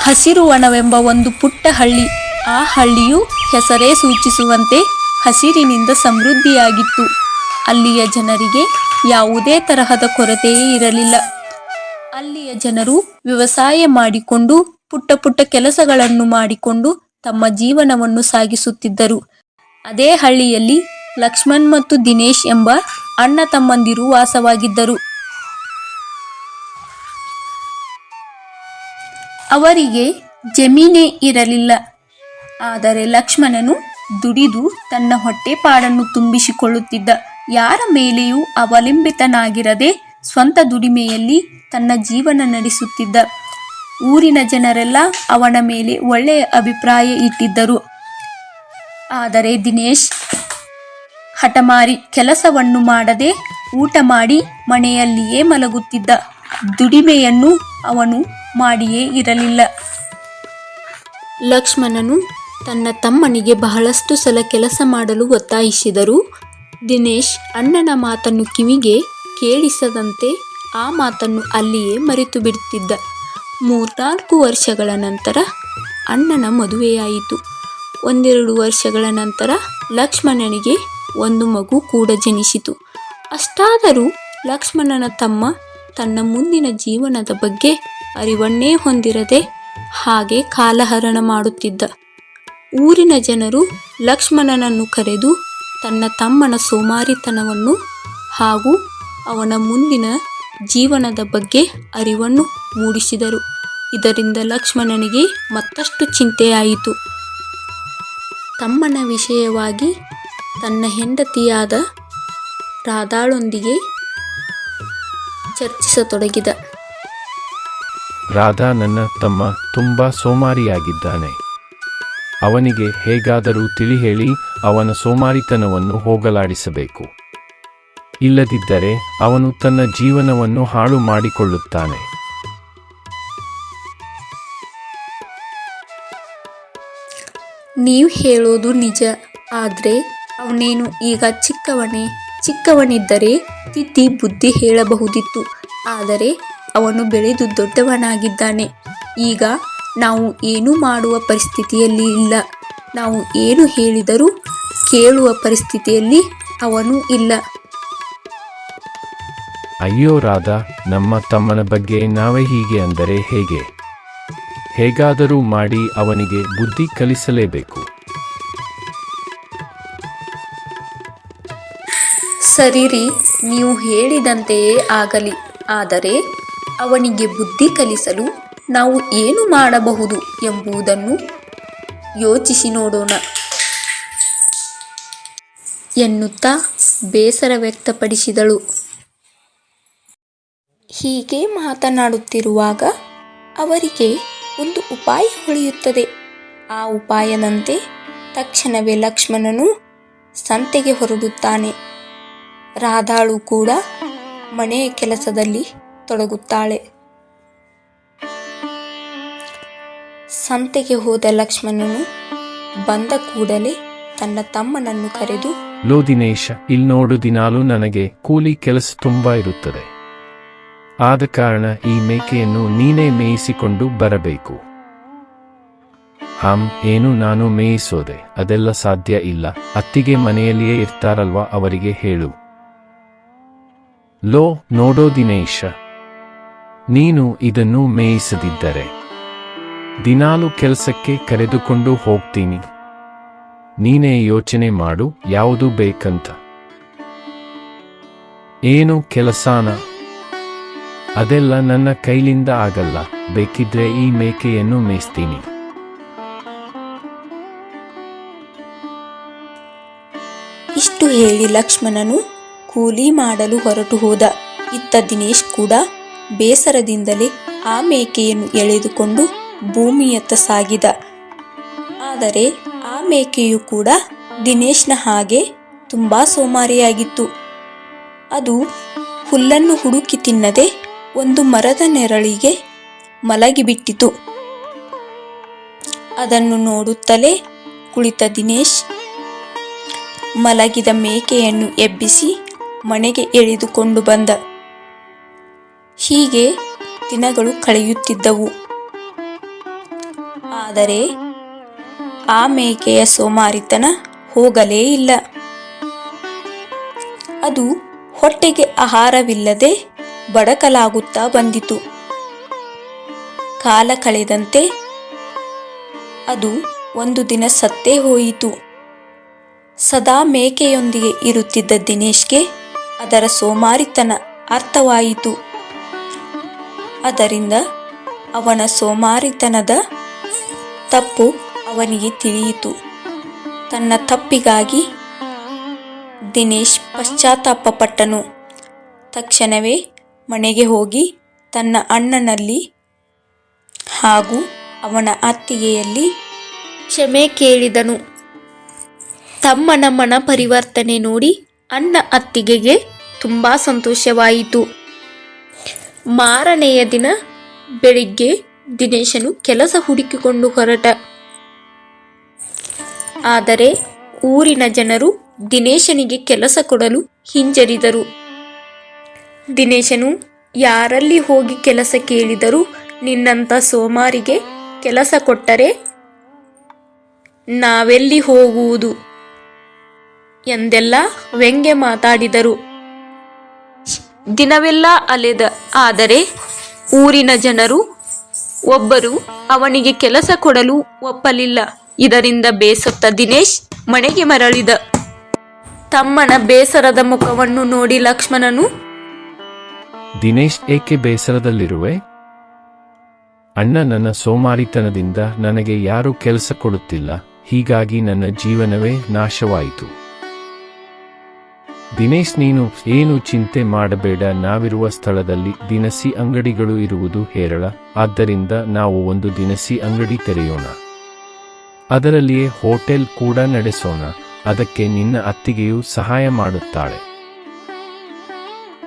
ಹಸಿರುವನವೆಂಬ ಒಂದು ಪುಟ್ಟ ಹಳ್ಳಿ. ಆ ಹಳ್ಳಿಯು ಹೆಸರೇ ಸೂಚಿಸುವಂತೆ ಹಸಿರಿನಿಂದ ಸಮೃದ್ಧಿಯಾಗಿತ್ತು. ಅಲ್ಲಿಯ ಜನರಿಗೆ ಯಾವುದೇ ತರಹದ ಕೊರತೆಯೇ ಇರಲಿಲ್ಲ. ಅಲ್ಲಿಯ ಜನರು ವ್ಯವಸಾಯ ಮಾಡಿಕೊಂಡು, ಪುಟ್ಟ ಪುಟ್ಟ ಕೆಲಸಗಳನ್ನು ಮಾಡಿಕೊಂಡು ತಮ್ಮ ಜೀವನವನ್ನು ಸಾಗಿಸುತ್ತಿದ್ದರು. ಅದೇ ಹಳ್ಳಿಯಲ್ಲಿ ಲಕ್ಷ್ಮಣ್ ಮತ್ತು ದಿನೇಶ್ ಎಂಬ ಅಣ್ಣ ತಮ್ಮಂದಿರು ವಾಸವಾಗಿದ್ದರು. ಅವರಿಗೆ ಜಮೀನೇ ಇರಲಿಲ್ಲ. ಆದರೆ ಲಕ್ಷ್ಮಣನು ದುಡಿದು ತನ್ನ ಹೊಟ್ಟೆಪಾಡನ್ನು ತುಂಬಿಸಿಕೊಳ್ಳುತ್ತಿದ್ದ. ಯಾರ ಮೇಲೆಯೂ ಅವಲಂಬಿತನಾಗಿರದೆ ಸ್ವಂತ ದುಡಿಮೆಯಲ್ಲಿ ತನ್ನ ಜೀವನ ನಡೆಸುತ್ತಿದ್ದ. ಊರಿನ ಜನರೆಲ್ಲ ಅವನ ಮೇಲೆ ಒಳ್ಳೆಯ ಅಭಿಪ್ರಾಯ ಇಟ್ಟಿದ್ದರು. ಆದರೆ ದಿನೇಶ್, ಹಠಮಾರಿ ಕೆಲಸವನ್ನು ಮಾಡದೆ ಊಟ ಮಾಡಿ ಮನೆಯಲ್ಲಿಯೇ ಮಲಗುತ್ತಿದ್ದ. ದುಡಿಮೆಯನ್ನು ಅವನು ಮಾಡಿಯೇ ಇರಲಿಲ್ಲ. ಲಕ್ಷ್ಮಣನು ತನ್ನ ತಮ್ಮನಿಗೆ ಬಹಳಷ್ಟು ಸಲ ಕೆಲಸ ಮಾಡಲು ಒತ್ತಾಯಿಸಿದರು ದಿನೇಶ್ ಅಣ್ಣನ ಮಾತನ್ನು ಕಿವಿಗೆ ಕೇಳಿಸದಂತೆ ಆ ಮಾತನ್ನು ಅಲ್ಲಿಯೇ ಮರೆತು ಬಿಡುತ್ತಿದ್ದ ಮೂರ್ನಾಲ್ಕು ವರ್ಷಗಳ ನಂತರ ಅಣ್ಣನ ಮದುವೆಯಾಯಿತು. ಒಂದೆರಡು ವರ್ಷಗಳ ನಂತರ ಲಕ್ಷ್ಮಣನಿಗೆ ಒಂದು ಮಗು ಕೂಡ ಜನಿಸಿತು. ಅಷ್ಟಾದರೂ ಲಕ್ಷ್ಮಣನ ತಮ್ಮ ತನ್ನ ಮುಂದಿನ ಜೀವನದ ಬಗ್ಗೆ ಅರಿವನ್ನೇ ಹೊಂದಿರದೆ ಹಾಗೆ ಕಾಲಹರಣ ಮಾಡುತ್ತಿದ್ದ. ಊರಿನ ಜನರು ಲಕ್ಷ್ಮಣನನ್ನು ಕರೆದು ತನ್ನ ತಮ್ಮನ ಸೋಮಾರಿತನವನ್ನು ಹಾಗೂ ಅವನ ಮುಂದಿನ ಜೀವನದ ಬಗ್ಗೆ ಅರಿವನ್ನು ಮೂಡಿಸಿದರು. ಇದರಿಂದ ಲಕ್ಷ್ಮಣನಿಗೆ ಮತ್ತಷ್ಟು ಚಿಂತೆಯಾಯಿತು. ತಮ್ಮನ ವಿಷಯವಾಗಿ ತನ್ನ ಹೆಂಡತಿಯಾದ ರಾಧಾಳೊಂದಿಗೆ ಚರ್ಚಿಸತೊಡಗಿದ. ರಾಧಾ ನನ್ನ ತಮ್ಮ ತುಂಬ ಸೋಮಾರಿಯಾಗಿದ್ದಾನೆ. ಅವನಿಗೆ ಹೇಗಾದರೂ ತಿಳಿ ಹೇಳಿ ಅವನ ಸೋಮಾರಿತನವನ್ನು ಹೋಗಲಾಡಿಸಬೇಕು. ಇಲ್ಲದಿದ್ದರೆ ಅವನು ತನ್ನ ಜೀವನವನ್ನು ಹಾಳು ಮಾಡಿಕೊಳ್ಳುತ್ತಾನೆ. ನೀವು ಹೇಳೋದು ನಿಜ, ಆದರೆ ಅವನೇನು ಈಗ ಚಿಕ್ಕವನೇ? ಚಿಕ್ಕವನಿದ್ದರೆ ತಿದ್ದಿ ಬುದ್ಧಿ ಹೇಳಬಹುದಿತ್ತು, ಆದರೆ ಅವನು ಬೆಳೆದು ದೊಡ್ಡವನಾಗಿದ್ದಾನೆ. ಈಗ ನಾವು ಏನೂ ಮಾಡುವ ಪರಿಸ್ಥಿತಿಯಲ್ಲಿ ಇಲ್ಲ. ನಾವು ಏನು ಹೇಳಿದರೂ ಕೇಳುವ ಪರಿಸ್ಥಿತಿಯಲ್ಲಿ ಅವನು ಇಲ್ಲ. ಅಯ್ಯೋ ರಾಧಾ ನಮ್ಮ ತಮ್ಮನ ಬಗ್ಗೆ ನಾವೇ ಹೀಗೆ ಅಂದರೆ ಹೇಗೆ? ಹೇಗಾದರೂ ಮಾಡಿ ಅವನಿಗೆ ಬುದ್ಧಿ ಕಲಿಸಲೇಬೇಕು. ಸರಿ ರೀ ನೀವು ಹೇಳಿದಂತೆಯೇ ಆಗಲಿ. ಆದರೆ ಅವನಿಗೆ ಬುದ್ಧಿ ಕಲಿಸಲು ನಾವು ಏನು ಮಾಡಬಹುದು ಎಂಬುದನ್ನು ಯೋಚಿಸಿ ನೋಡೋಣ. ಎನ್ನುತ್ತಾ ಬೇಸರ ವ್ಯಕ್ತಪಡಿಸಿದಳು. ಹೀಗೆ ಮಾತನಾಡುತ್ತಿರುವಾಗ ಅವರಿಗೆ ಒಂದು ಉಪಾಯ ಹೊಳೆಯುತ್ತದೆ. ಆ ಉಪಾಯದಂತೆ ತಕ್ಷಣವೇ ಲಕ್ಷ್ಮಣನು ಸಂತೆಗೆ ಹೊರಡುತ್ತಾನೆ. ರಾಧಾಳು ಕೂಡ ಮನೆಯ ಕೆಲಸದಲ್ಲಿ ತೊಡಗುತ್ತಾಳೆ. ಸಂತೆಗೆ ಹೋದ ಲಕ್ಷ್ಮಣನು ಬಂದ ಕೂಡಲೇ ತನ್ನ ತಮ್ಮನನ್ನು ಕರೆದು, ಲೋ ದಿನೇಶ ಇಲ್ಲಿ ನೋಡು ದಿನಾಲೂ ನನಗೆ ಕೂಲಿ ಕೆಲಸ ತುಂಬಾ ಇರುತ್ತದೆ. ಆದ ಕಾರಣ ಈ ಮೇಕೆಯನ್ನು ನೀನೇ ಮೇಯಿಸಿಕೊಂಡು ಬರಬೇಕು. ಹಂ, ಏನು ನಾನು ಮೇಯಿಸೋದೆ, ಅದೆಲ್ಲ ಸಾಧ್ಯ ಇಲ್ಲ, ಅತ್ತಿಗೆ ಮನೆಯಲ್ಲಿಯೇ ಇರ್ತಾರಲ್ವಾ ಅವರಿಗೆ ಹೇಳು. ಲೋ, ನೋಡೋ ದಿನೇಶ ನೀನು ಇದನ್ನು ಮೇಯಿಸದಿದ್ದರೆ ದಿನಾಲು ಕೆಲಸಕ್ಕೆ ಕರೆದುಕೊಂಡು ಹೋಗ್ತೀನಿ. ನೀನೇ ಯೋಚನೆ ಮಾಡು, ಯಾವುದು ಬೇಕಂತ. ಏನು ಕೆಲಸಾನ? ಅದೆಲ್ಲ ನನ್ನ ಕೈಲಿಂದ ಆಗಲ್ಲ, ಬೇಕಿದ್ರೆ ಈ ಮೇಕೆಯನ್ನು ಮೇಯಿಸ್ತೀನಿ. ಇಷ್ಟು ಹೇಳಿ ಲಕ್ಷ್ಮಣನು ಕೂಲಿ ಮಾಡಲು ಹೊರಟು ಹೋದ. ಇತ್ತ ದಿನೇಶ್ ಕೂಡ ಬೇಸರದಿಂದಲೇ ಆ ಮೇಕೆಯನ್ನು ಎಳೆದುಕೊಂಡು ಭೂಮಿಯತ್ತ ಸಾಗಿದ. ಆದರೆ ಆ ಮೇಕೆಯು ಕೂಡ ದಿನೇಶ್ನ ಹಾಗೆ ತುಂಬ ಸೋಮಾರಿಯಾಗಿತ್ತು. ಅದು ಹುಲ್ಲನ್ನು ಹುಡುಕಿ ತಿನ್ನದೆ ಒಂದು ಮರದ ನೆರಳಿಗೆ ಮಲಗಿಬಿಟ್ಟಿತು. ಅದನ್ನು ನೋಡುತ್ತಲೇ ಕುಳಿತ ದಿನೇಶ್ ಮಲಗಿದ ಮೇಕೆಯನ್ನು ಎಬ್ಬಿಸಿ ಮನೆಗೆ ಎಳೆದುಕೊಂಡು ಬಂದ. ಹೀಗೆ ದಿನಗಳು ಕಳೆಯುತ್ತಿದ್ದವು. ಆದರೆ ಆ ಮೇಕೆಯ ಸೋಮಾರಿತನ ಹೋಗಲೇ ಇಲ್ಲ. ಅದು ಹೊಟ್ಟೆಗೆ ಆಹಾರವಿಲ್ಲದೆ ಬಡಕಲಾಗುತ್ತಾ ಬಂದಿತು. ಕಾಲ ಕಳೆದಂತೆ ಅದು ಒಂದು ದಿನ ಸತ್ತೇ ಹೋಯಿತು. ಸದಾ ಮೇಕೆಯೊಂದಿಗೆ ಇರುತ್ತಿದ್ದ ದಿನೇಶ್ಗೆ ಅದರ ಸೋಮಾರಿತನ ಅರ್ಥವಾಯಿತು. ಅದರಿಂದ ಅವನ ಸೋಮಾರಿತನದ ತಪ್ಪು ಅವನಿಗೆ ತಿಳಿಯಿತು. ತನ್ನ ತಪ್ಪಿಗಾಗಿ ದಿನೇಶ್ ಪಶ್ಚಾತ್ತಾಪಪಟ್ಟನು. ತಕ್ಷಣವೇ ಮನೆಗೆ ಹೋಗಿ ತನ್ನ ಅಣ್ಣನಲ್ಲಿ ಹಾಗೂ ಅವನ ಅತ್ತಿಗೆಯಲ್ಲಿ ಕ್ಷಮೆ ಕೇಳಿದನು. ತಮ್ಮನ ಮನ ಪರಿವರ್ತನೆ ನೋಡಿ ಅಣ್ಣ ಅತ್ತಿಗೆಗೆ ತುಂಬ ಸಂತೋಷವಾಯಿತು. ಮಾರನೆಯ ದಿನ ಬೆಳಿಗ್ಗೆ ದಿನೇಶನು ಕೆಲಸ ಹುಡುಕಿಕೊಂಡು ಹೊರಟ. ಆದರೆ ಊರಿನ ಜನರು ದಿನೇಶನಿಗೆ ಕೆಲಸ ಕೊಡಲು ಹಿಂಜರಿದರು. ದಿನೇಶನು, ಯಾರಲ್ಲಿ ಹೋಗಿ ಕೆಲಸ ಕೇಳಿದರೂ ನಿನ್ನಂಥ ಸೋಮಾರಿಗೆ ಕೆಲಸ ಕೊಟ್ಟರೆ ನಾವೆಲ್ಲಿ ಹೋಗುವುದು? ಎಂದೆಲ್ಲ ವ್ಯಂಗ್ಯ ಮಾತಾಡಿದರು. ದಿನವೆಲ್ಲ ಅಲೆದ. ಆದರೆ ಊರಿನ ಜನರು ಒಬ್ಬರು ಅವನಿಗೆ ಕೆಲಸ ಕೊಡಲು ಒಪ್ಪಲಿಲ್ಲ. ಇದರಿಂದ ಬೇಸತ್ತ ದಿನೇಶ್ ಮನೆಗೆ ಮರಳಿದ. ತಮ್ಮನ ಬೇಸರದ ಮುಖವನ್ನು ನೋಡಿ ಲಕ್ಷ್ಮಣನು, ದಿನೇಶ್ ಏಕೆ ಬೇಸರದಲ್ಲಿರುವೆ? ಅಣ್ಣ ನನ್ನ ಸೋಮಾರಿತನದಿಂದ ನನಗೆ ಯಾರೂ ಕೆಲಸ ಕೊಡುತ್ತಿಲ್ಲ. ಹೀಗಾಗಿ ನನ್ನ ಜೀವನವೇ ನಾಶವಾಯಿತು. ದಿನೇಶ್, ನೀನು ಏನು ಚಿಂತೆ ಮಾಡಬೇಡ. ನಾವಿರುವ ಸ್ಥಳದಲ್ಲಿ ದಿನಸಿ ಅಂಗಡಿಗಳು ಇರುವುದು ಹೇರಳ. ಆದ್ದರಿಂದ ನಾವು ಒಂದು ದಿನಸಿ ಅಂಗಡಿ ತೆರೆಯೋಣ. ಅದರಲ್ಲಿಯೇ ಹೋಟೆಲ್ ಕೂಡ ನಡೆಸೋಣ. ಅದಕ್ಕೆ ನಿನ್ನ ಅತ್ತಿಗೆಯು ಸಹಾಯ ಮಾಡುತ್ತಾಳೆ.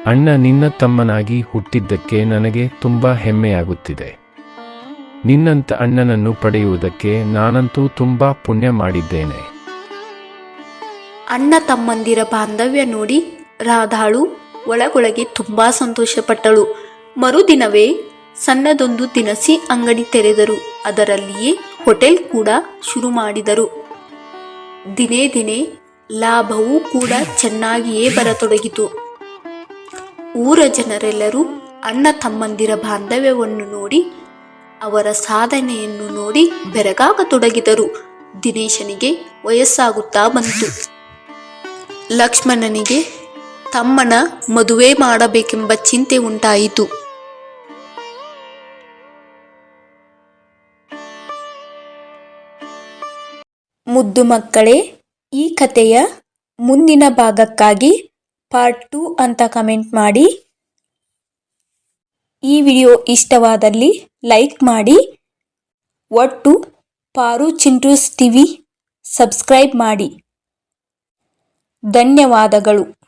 ಅಣ್ಣ, ನಿನ್ನ ತಮ್ಮನಾಗಿ ಹುಟ್ಟಿದ್ದಕ್ಕೆ ನನಗೆ ತುಂಬಾ ಹೆಮ್ಮೆಯಾಗುತ್ತಿದೆ. ನಿನ್ನಂತ ಅಣ್ಣನನ್ನು ಪಡೆಯುವುದಕ್ಕೆ ನಾನಂತೂ ತುಂಬಾ ಪುಣ್ಯ ಮಾಡಿದ್ದೇನೆ. ಅಣ್ಣ ತಮ್ಮಂದಿರ ಬಾಂಧವ್ಯ ನೋಡಿ ರಾಧಾಳು ಒಳಗೊಳಗೆ ತುಂಬಾ ಸಂತೋಷಪಟ್ಟಳು. ಮರುದಿನವೇ ಸಣ್ಣದೊಂದು ದಿನಸಿ ಅಂಗಡಿ ತೆರೆದರು. ಅದರಲ್ಲಿಯೇ ಹೋಟೆಲ್ ಕೂಡ ಶುರು ಮಾಡಿದರು. ದಿನೇ ದಿನೇ ಲಾಭವೂ ಕೂಡ ಚೆನ್ನಾಗಿಯೇ ಬರತೊಡಗಿತು. ಊರ ಜನರೆಲ್ಲರೂ ಅಣ್ಣ ತಮ್ಮಂದಿರ ಬಾಂಧವ್ಯವನ್ನು ನೋಡಿ, ಅವರ ಸಾಧನೆಯನ್ನು ನೋಡಿ ಬೆರಗಾಗತೊಡಗಿದರು. ದಿನೇಶನಿಗೆ ವಯಸ್ಸಾಗುತ್ತಾ ಬಂತು. ಲಕ್ಷ್ಮಣನಿಗೆ, ತಮ್ಮನ ಮದುವೆ ಮಾಡಬೇಕೆಂಬ ಚಿಂತೆ ಉಂಟಾಯಿತು. ಮುದ್ದು ಮಕ್ಕಳೇ, ಈ ಕಥೆಯ ಮುಂದಿನ ಭಾಗಕ್ಕಾಗಿ ಪಾರ್ಟ್ ಟೂ ಅಂತ ಕಮೆಂಟ್ ಮಾಡಿ. ಈ ವಿಡಿಯೋ ಇಷ್ಟವಾದಲ್ಲಿ ಲೈಕ್ ಮಾಡಿ. ಒಟ್ಟು ಪಾರು ಚಿಂಟೂಸ್ ಟಿವಿ ಸಬ್ಸ್ಕ್ರೈಬ್ ಮಾಡಿ. ಧನ್ಯವಾದಗಳು.